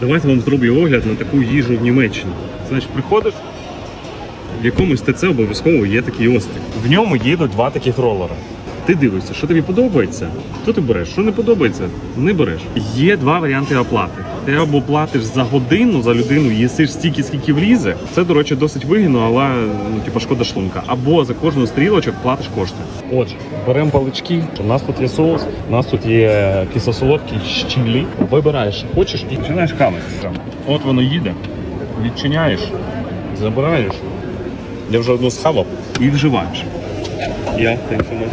Давайте вам зроблю огляд на таку їжу в Німеччині. Значить, приходиш, в якомусь ТЦ обов'язково є такий острів. В ньому їдуть два таких ролера. Ти дивишся, що тобі подобається, то ти береш. Що не подобається, не береш. Є два варіанти оплати. Ти або платиш за годину за людину, їсиш стільки, скільки влізе. Це, до речі, досить вигідно, але ну, типу, шкода шлунка. Або за кожну стрілочок платиш кошти. Отже, беремо палички. У нас тут є соус, у нас тут є кисло-солодкий щілі. Вибираєш, хочеш, і починаєш камити. От воно їде, відчиняєш, забираєш. Я вже одну схавав і вживаєш. Я тенфімет.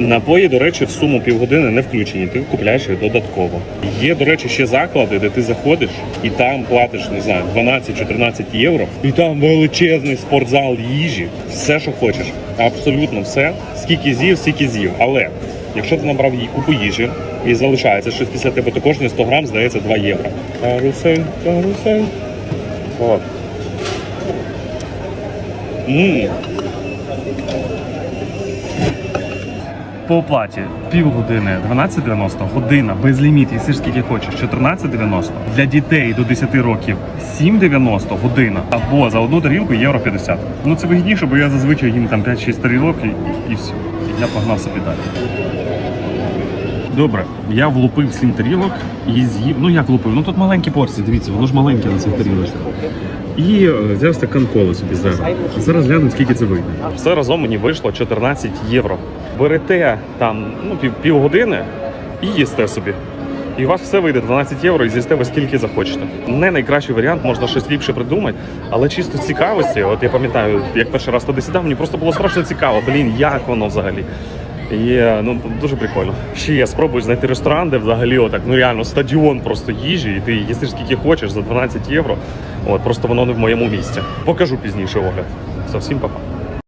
Напої, до речі, в суму півгодини не включені, ти купляєш їх додатково. Є, до речі, ще заклади, де ти заходиш і там платиш, не знаю, 12-14 євро. І там величезний спортзал їжі, все, що хочеш. Абсолютно все. Скільки з'їв, стільки з'їв. Але якщо ти набрав їй купу їжі і залишається щось після тебе, то кожний 100 грам здається 2 євро. Карусель, карусель. От. Ммм. По оплаті півгодини 12,90, година без ліміт, їсти скільки хочеш, 14,90. Для дітей до 10 років 7,90 година. Або за одну тарілку євро 50. Ну це вигідніше, бо я зазвичай їм там 5-6 тарілок і, і все. Я погнав собі далі. Добре, я влупив 7 тарілок і з'їв. Ну як влупив? Ну тут маленькі порції, дивіться, воно ж маленьке на цих тарілочках. І е, взяв стакан коли собі зараз. Зараз глянемо, скільки це вийде. Все разом мені вийшло 14 євро. Берете там ну, пів, півгодини і їсте собі. І у вас все вийде 12 євро і з'їсте ви скільки захочете. Не найкращий варіант, можна щось ліпше придумати, але чисто цікавості. От я пам'ятаю, як перший раз туди сідав, мені просто було страшно цікаво. Блін, як воно взагалі. І е, ну дуже прикольно. Ще я спробую знайти ресторан, де взагалі отак, ну реально стадіон просто їжі, і ти їсиш скільки хочеш за 12 євро. От просто воно не в моєму місці. Покажу пізніше огляд. Все, всім па-па.